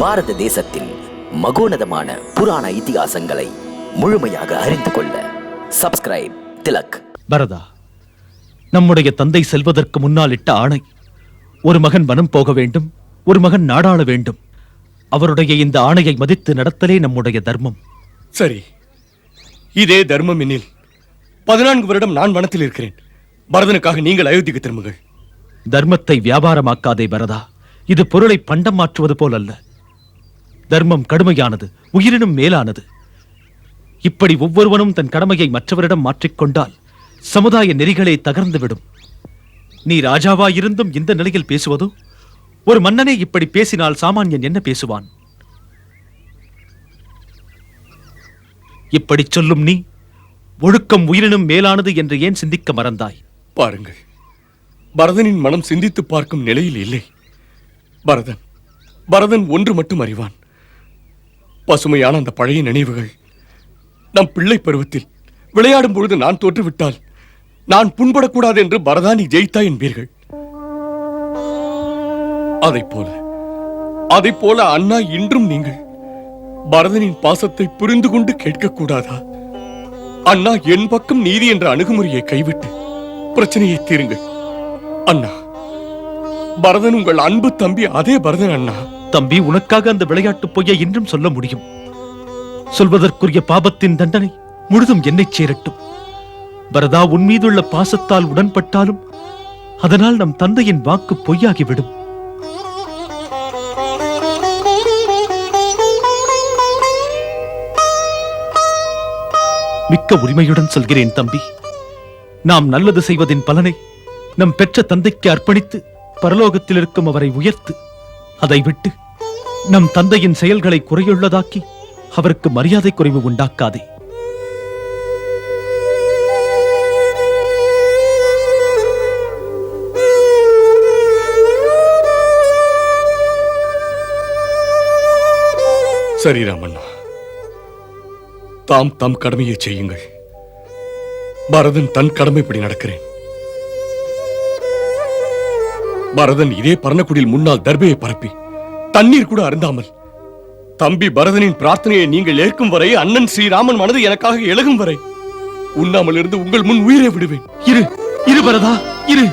பாரத தேசத்தின் மகோனதமான புராண இதிகாசங்களை முழுமையாக அறிந்து கொள்ள சப்ஸ்கிரைப் திலக். பரதா நம்முடைய தந்தை செல்வதற்கு முன்னால் இட்ட ஆணை ஒரு மகன் வனம் போக வேண்டும் ஒரு மகன் நாடாள வேண்டும். அவருடைய இந்த ஆணையை மதித்து நடத்தலே நம்முடைய தர்மம். சரி இதே தர்மம் எனில் பதினான்கு வருடம் நான் வனத்தில் இருக்கிறேன். பரதனுக்காக நீங்கள் அயோத்திக்கு திரும்புங்கள். தர்மத்தை வியாபாரமாக்காதே பரதா இது பொருளை பண்டம் மாற்றுவது போல் அல்ல. தர்மம் கடுமையானது உயிரினும் மேலானது. இப்படி ஒவ்வொருவனும் தன் கடமையை மற்றவரிடம் மாற்றிக்கொண்டால் சமுதாய நெறிகளே தகர்ந்துவிடும். நீ ராஜாவாயிருந்தும் இந்த நிலையில் பேசுவதோ? ஒரு மன்னனே இப்படி பேசினால் சாமானியன் என்ன பேசுவான்? இப்படி சொல்லும் நீ ஒழுக்கம் உயிரினும் மேலானது என்று ஏன் சிந்திக்க மறந்தாய்? பாருங்கள். பரதனின் மனம் சிந்தித்து பார்க்கும் நிலையில் இல்லை. பரதன் பரதன் ஒன்று மட்டும் அறிவான். பசுமையான அந்த பழைய நினைவுகள். நம் பிள்ளை பருவத்தில் விளையாடும் பொழுது நான் தோற்றுவிட்டால் நான் புண்படக்கூடாது என்று பரதானி ஜெயித்தா என்பீர்கள். அதைப் போல அதை போல அண்ணா இன்றும் நீங்கள் பரதனின் பாசத்தை புரிந்து கொண்டு கேட்கக்கூடாதா? அண்ணா என் பக்கம் நீதி என்ற அணுகுமுறையை கைவிட்டு பிரச்சனையை தீருங்கள். அண்ணா பரதன் உங்கள் அன்பு தம்பி அதே பரதன் அண்ணா. தம்பி உனக்காக அந்த விளையாட்டு பொய்யை இன்றும் சொல்ல முடியும். சொல்வதற்குரிய பாபத்தின் தண்டனை முழுதும் என்னை சேரட்டும். பரதா உன் மீதுள்ள பாசத்தால் உடன்பட்டாலும் அதனால் நம் தந்தையின் வாக்கு பொய்யாகிவிடும். மிக்க உரிமையுடன் சொல்கிறேன் தம்பி. நாம் நல்லது செய்வதின் பலனை நம் பெற்ற தந்தைக்கு அர்ப்பணித்து பரலோகத்தில் இருக்கும் அவரை உயர்த்து அதை விட்டு நம் தந்தையின் செயல்களை குறையுள்ளதாக்கி அவருக்கு மரியாதை குறைவு உண்டாக்காதே. சரி ராமண்ணா. தாம் தம் கடமையை செய்யுங்கள். பரதன் தன் கடமைப்படி நடக்கிறேன். பரதன் இதே பரணக்குடியில் முன்னால் தர்பையை பரப்பி தண்ணீர் கூட அருந்தாமல். தம்பி பரதனின் பிரார்த்தனையை நீங்கள் ஏற்கும் வரை அண்ணன் ஸ்ரீராமன் மனது எனக்காக எழுகும் வரை உண்ணாமல் இருந்து உங்கள் முன் உயிரை விடுவேன். இரு இரு பரதா இரு.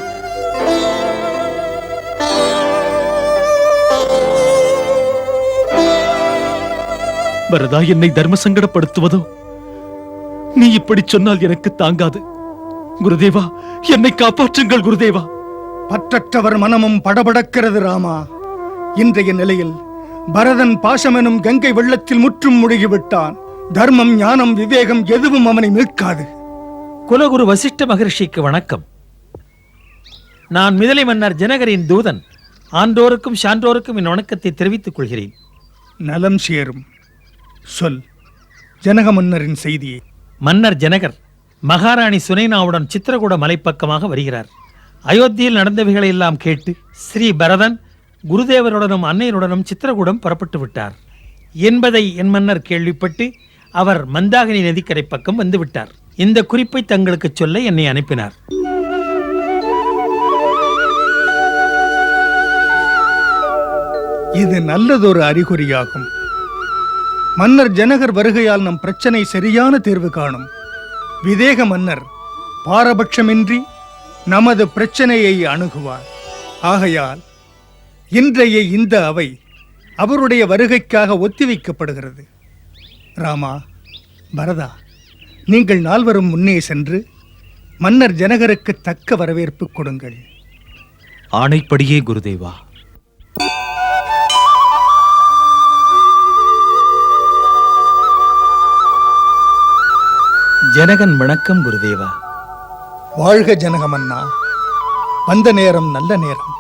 பரதா என்னை தர்ம சங்கடப்படுத்துவதோ நீ இப்படி சொன்னால் எனக்கு தாங்காது. குருதேவா என்னை காப்பாற்றுங்கள் குருதேவா. பற்றற்றவர் மனமும் படபடக்கிறது ராமா. இன்றைய நிலையில் பரதன் பாசமெனும் கங்கை வெள்ளத்தில் முற்றும் முழுகிவிட்டான். தர்மம் ஞானம் விவேகம் எதுவும் அவனை மீட்காது. குலகுரு வசிஷ்ட மகரிஷிக்கு வணக்கம். நான் மிதிலை மன்னர் ஜனகரின் தூதன். ஆண்டோருக்கும் சான்றோருக்கும் என் வணக்கத்தை தெரிவித்துக் கொள்கிறேன். நலம் சேரும். சொல். ஜனக மன்னரின் செய்தியை. மன்னர் ஜனகர் மகாராணி சுனைனாவுடன் சித்திரகூட மலைப்பக்கமாக வருகிறார். அயோத்தியில் நடந்தவைகளை எல்லாம் கேட்டு ஸ்ரீ பரதன் குருதேவருடனும் அன்னையருடனும் சித்திரகூடம் புறப்பட்டு விட்டார். என்பதை என் மன்னர் கேள்விப்பட்டு அவர் மந்தாகினி நதிக்கரை பக்கம் வந்துவிட்டார் இந்த குறிப்பை தங்களுக்கு சொல்ல என்னை அனுப்பினார். இது நல்லதொரு அறிகுறியாகும். மன்னர் ஜனகர் வருகையால் நம் பிரச்சனை சரியான தீர்வு காணும். விதேக மன்னர் பாரபட்சமின்றி நமது பிரச்சனையை அணுகுவார். ஆகையால் இன்றைய இந்த அவை அவருடைய வருகைக்காக ஒத்திவைக்கப்படுகிறது. ராமா பரதா நீங்கள் நால்வரும் முன்னே சென்று மன்னர் ஜனகருக்கு தக்க வரவேற்பு கொடுங்கள். ஆணைப்படியே குருதேவா. ஜனகன் வணக்கம் குருதேவா. வாழ்க ஜனகமன்னா. வந்த நேரம் நல்ல நேரம்.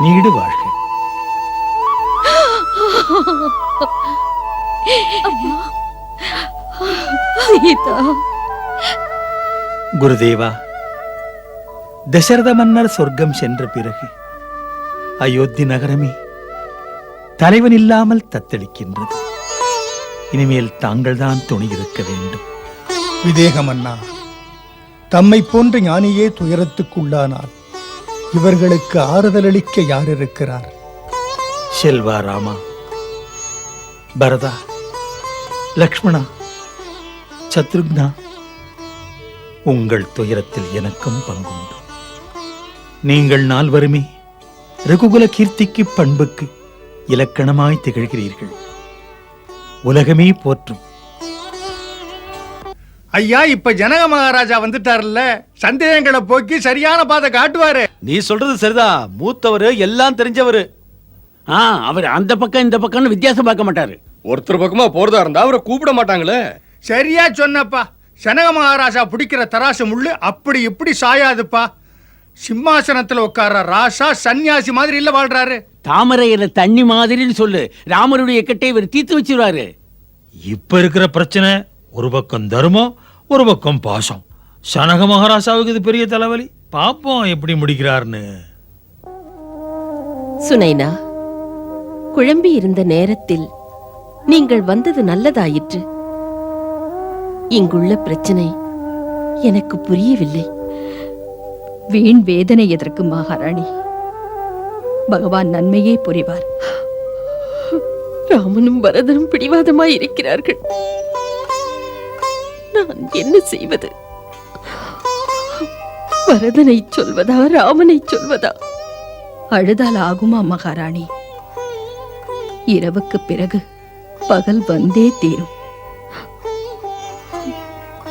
நீடு வாழ்க. சீதா. குருதேவா தசரத மன்னர் சொர்க்கம் சென்ற பிறகு அயோத்தி நகரமே தலைவன் இல்லாமல் தத்தளிக்கின்றது. இனிமேல் தாங்கள்தான் துணை இருக்க வேண்டும். விதேகமன்னா தம்மை போன்ற ஞானியே துயரத்துக்குள்ளானார். இவர்களுக்கு ஆறுதல் அளிக்க யார் இருக்கிறார் செல்வா ராமா. பரதா. லக்ஷ்மணா. சத்ருக்னா. உங்கள் துயரத்தில் எனக்கும் பங்குண்டு. நீங்கள் நால்வருமே ரகுகுல கீர்த்திக்கு பண்புக்கு இலக்கணமாய் திகழ்கிறீர்கள். உலகமே போற்றும். ஐயா இப்ப ஜனக மகாராஜா வந்துட்டார்ல. சந்தேகங்களை போக்கி சரியான பாதை காட்டுவாரு. நீ சொல்றது சரிதான் மூத்தவரு எல்லாம் தெரிஞ்சவரு. ஆ அவர் அந்த பக்கம் இந்த பக்கம்னு வித்தியாசம் பார்க்க மாட்டாரு. ஒருத்தர் பக்கமா போறதா இருந்தா அவரை கூப்பிட மாட்டாங்களே. சரியா சொன்னப்பா. ஜனக மகாராஜா பிடிக்கிற தராசு முள்ளு அப்படி இப்படி சாயாதுப்பா. சிம்மாசனத்துல உட்கார ராசா சன்னியாசி மாதிரி இல்ல வாழ்றாரு. தாமரையில தண்ணி மாதிரின்னு சொல்லு. ராமருடைய கட்டை இவர் தீர்த்து வச்சிருவாரு. இப்ப இருக்கிற பிரச்சனை ஒரு பக்கம் தர்மம் ஒரு பக்கம் பாசம். சனக மகாராஜாவுக்கு இது பெரிய தலைவலி. பாப்போம் எப்படி முடிக்கிறார்னு. சுனைனா குழம்பி இருந்த நேரத்தில் நீங்கள் வந்தது நல்லதாயிற்று. இங்குள்ள பிரச்சனை எனக்கு புரியவில்லை. வீண் வேதனை எதற்கு மகாராணி? பகவான் நன்மையே புரிவார். ராமனும் பரதனும் பிடிவாதமாய் இருக்கிறார்கள் நான் என்ன செய்வது? வரதனை சொல்வதா ராமனை சொல்வதா? அழுதால் ஆகுமா மகாராணி? இரவுக்கு பிறகு பகல் வந்தே தீரும்.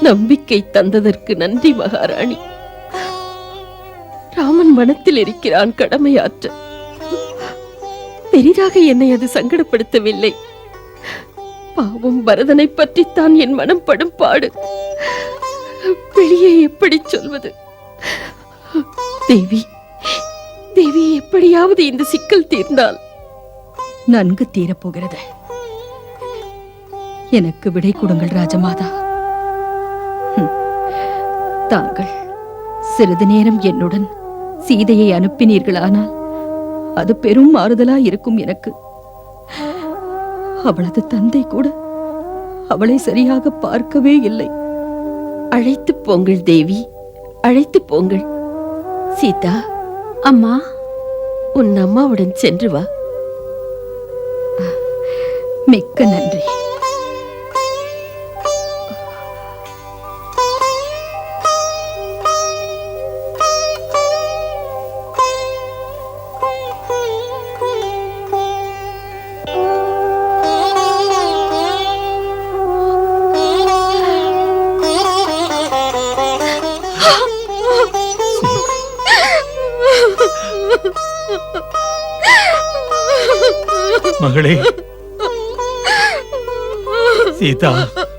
நம்பிக்கை தந்ததற்கு நன்றி மகாராணி. ராமன் மனத்தில் இருக்கிறான் கடமையாற்ற. பெரிதாக என்னை அது சங்கடப்படுத்தவில்லை. பாவம் பரதனை பற்றித்தான் என் மனம் படும் பாடு. வெளியே எப்படி சொல்வது? தேவி தேவி எப்படியாவது இந்த சிக்கல் தீர்ந்தால் நன்கு தீரப்போகிறது எனக்கு விடை கொடுங்கள் ராஜமாதா. தாங்கள் சிறிது நேரம் என்னுடன் சீதையை அனுப்பினீர்களானால் அது பெரும் மாறுதலா இருக்கும் எனக்கு. அவளது தந்தை கூட அவளை சரியாக பார்க்கவே இல்லை. அழைத்து போங்கள் தேவி. அழைத்து போங்கள். சீதா அம்மா உன் அம்மாவுடன் சென்று வா. மிக்க நன்றி. மகளே சீதா